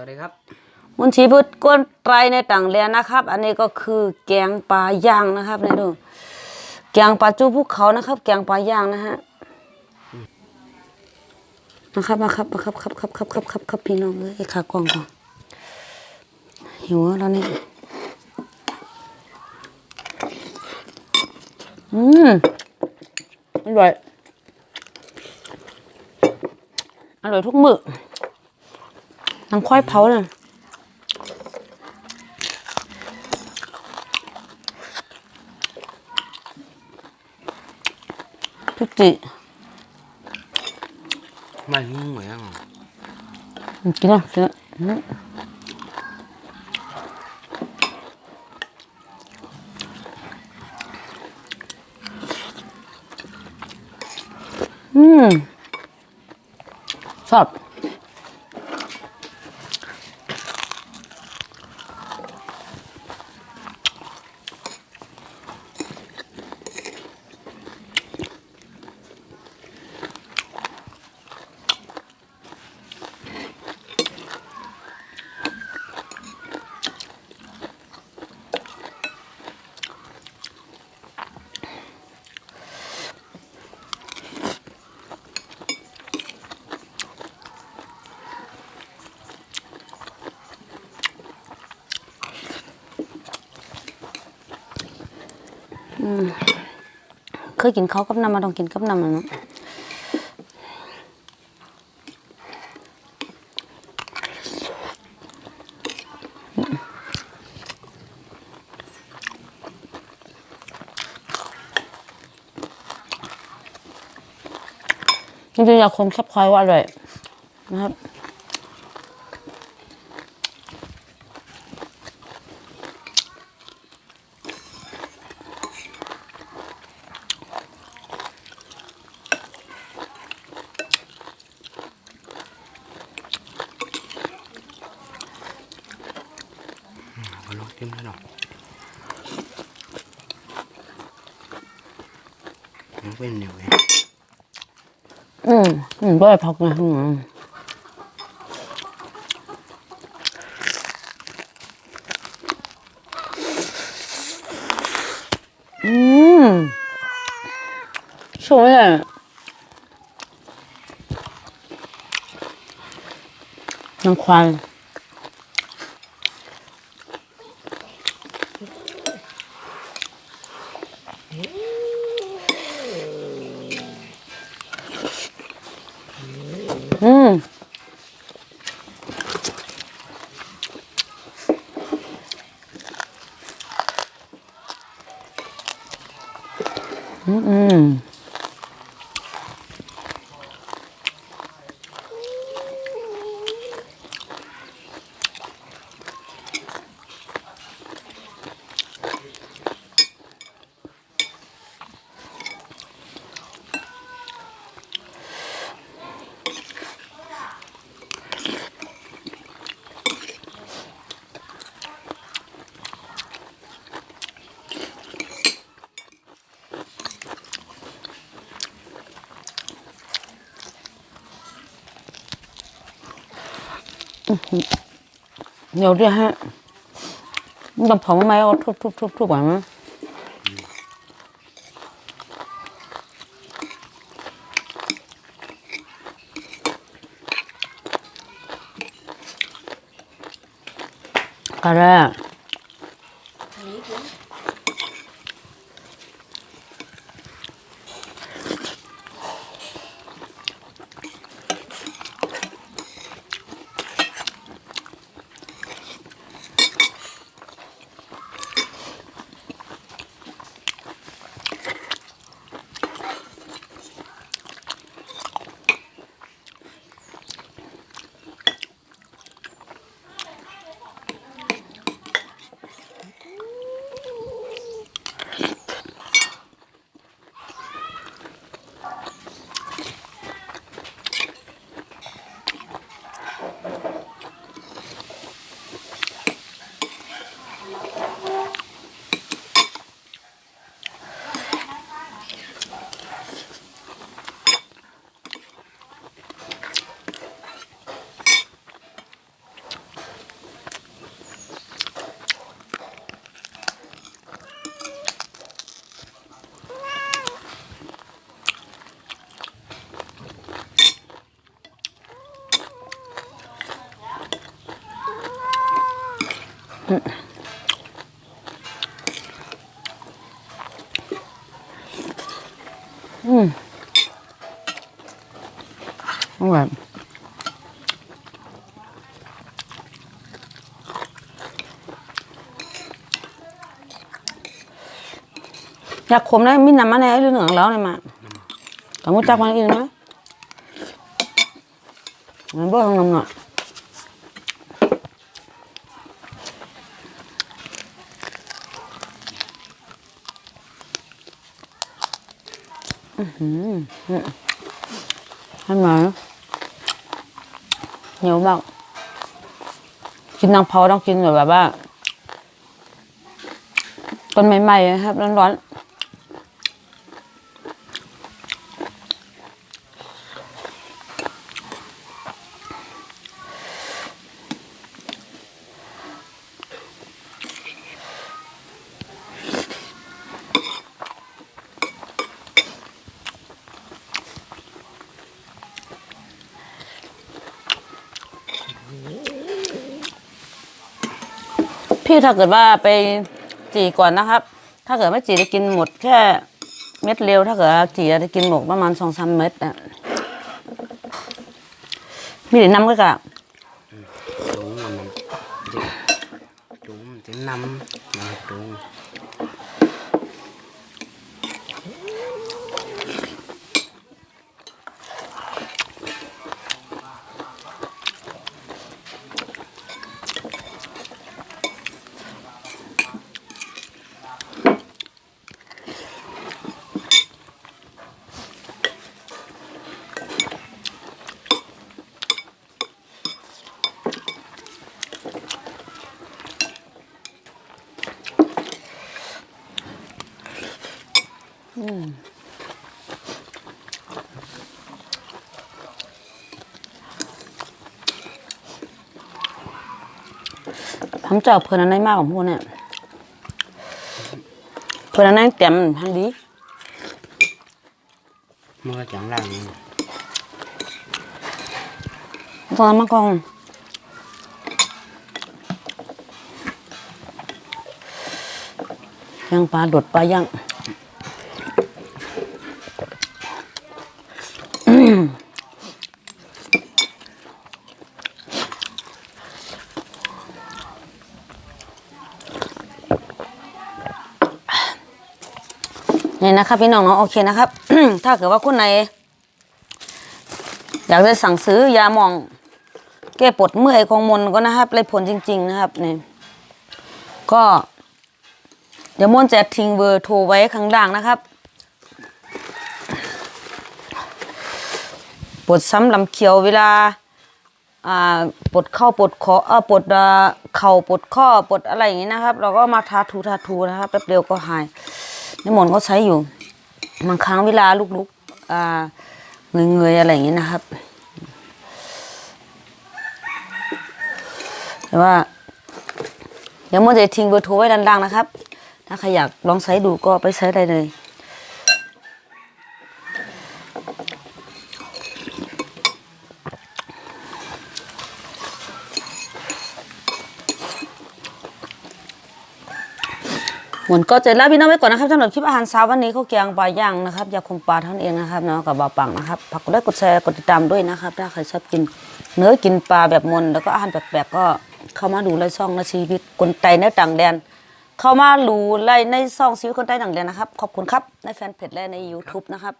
วัสดีครับมุนชีพืชก้นไตรในต่างเรียนนะครับ อันนี้ก็คือแกงปลาย่างนะครับนี่ดูแกงปลาจูภูเขานะครับ แกงปลาย่างนะฮะนะครับมาครับมาครับครับครับครับครับครับครับพี่น้องเอ้ยขากองก่อนหิวแล้วนี่อืมอร่อยอร่อยทุกมื้อ น้ำควายเผาน่ะทุกจิไม่งงเหมือนกัน กินอะกินอะอืมอืมชอบ เคยกินข้าวกับน้ำมาต้องกินกับน้ำนะเนะจริงๆอยากคนแคบควายว่าอร่อยนะครับ มาลองกินให้หน่อย มันเป็นเหนียวเองอืมอืมด้วยพักนะอืมอืมสวยอะน้ำควา ยอืม เดี๋ยวเดี๋ยวฮะมันต้องเผาไหมเอาทุบทุบทุบทุบก่อนมั้ยก็ได้ อืมอร่อยอยากขมนะมีน้ำมันแน่เรื่องเหลืองแล้วเนี่ยมาแต่มุจักมันกินนะมันบ่ต้องน้ำหนัก ให้ไหมเหนียวมาก กินนางเผาต้องกินแบบว่าต้นใหม่ๆนะครับร้อนๆ พี่ถ้าเกิดว่าไปจีก่อนนะครับ ถ้าเกิดไม่จีจะกินหมดแค่เม็ดเร็ว ถ้าเกิดจีจะกินหมดประมาณสองสามเม็ดนะมีแต่น้ำก็กะจุ้งมันจุ้งมันจะนำนะจุ้ง ผมจะเอาเพื่อนอันไหนมากของพวกเนี่ยเพื่อนอันไหนเต็มทันดีมันก็จังล่างตอนนั้นมากองย่างปลาดดปลาย่าง นี่นะครับพี่น้องเนาะโอเคนะครับ ถ้าเกิดว่าคุณไหนอยากจะสั่งซื้อยาหมอง แก้ปวดเมื่อยของมนก็นะครับได้ผลจริง ๆ นะครับนี่ก็ เดี๋ยวมนจะทิ้งเบอร์โทรไว้ข้างล่างนะครับปวดซ้ำลำเขียวเวลาปวดเข้าปวดคออปวดเข่าปวดข้อปวดอะไรอย่างนี้นะครับ เราก็มาทาทูทาทูนะครับแป๊บเดียวก็หาย นี่มนต์ก็ใช้อยู่บางครั้งเวลาลุกๆอ่าเงยๆอะไรอย่างนี้นะครับ แต่ว่า เดี๋ยวมนจะทิ้งเบอร์โทรไว้ด้านล่างนะครับ ถ้าใครอยากลองใช้ดูก็ไปใช้ได้เลย หมนก็จะลาพี่น้องไว้ก่อนนะครับสำหรับคลิปอาหารเช้าวันนี้ข้าวแกงปลาย่างนะครับยาคุมปลาท่านเองนะครับเนาะกับบาปังนะครับฝากกดไลค์กดแชร์กดติดตามด้วยนะครับถ้าใครชอบกินเนื้อกินปลาแบบมนแล้วก็อาหารแปลกๆก็เข้ามาดูไล่ซ่องในชีวิตคนไตในต่างแดน เข้ามาดูไล่ในซ่องชีวิตคนไตต่างแดนนะครับขอบคุณครับในแฟนเพจและใน YouTube นะครับ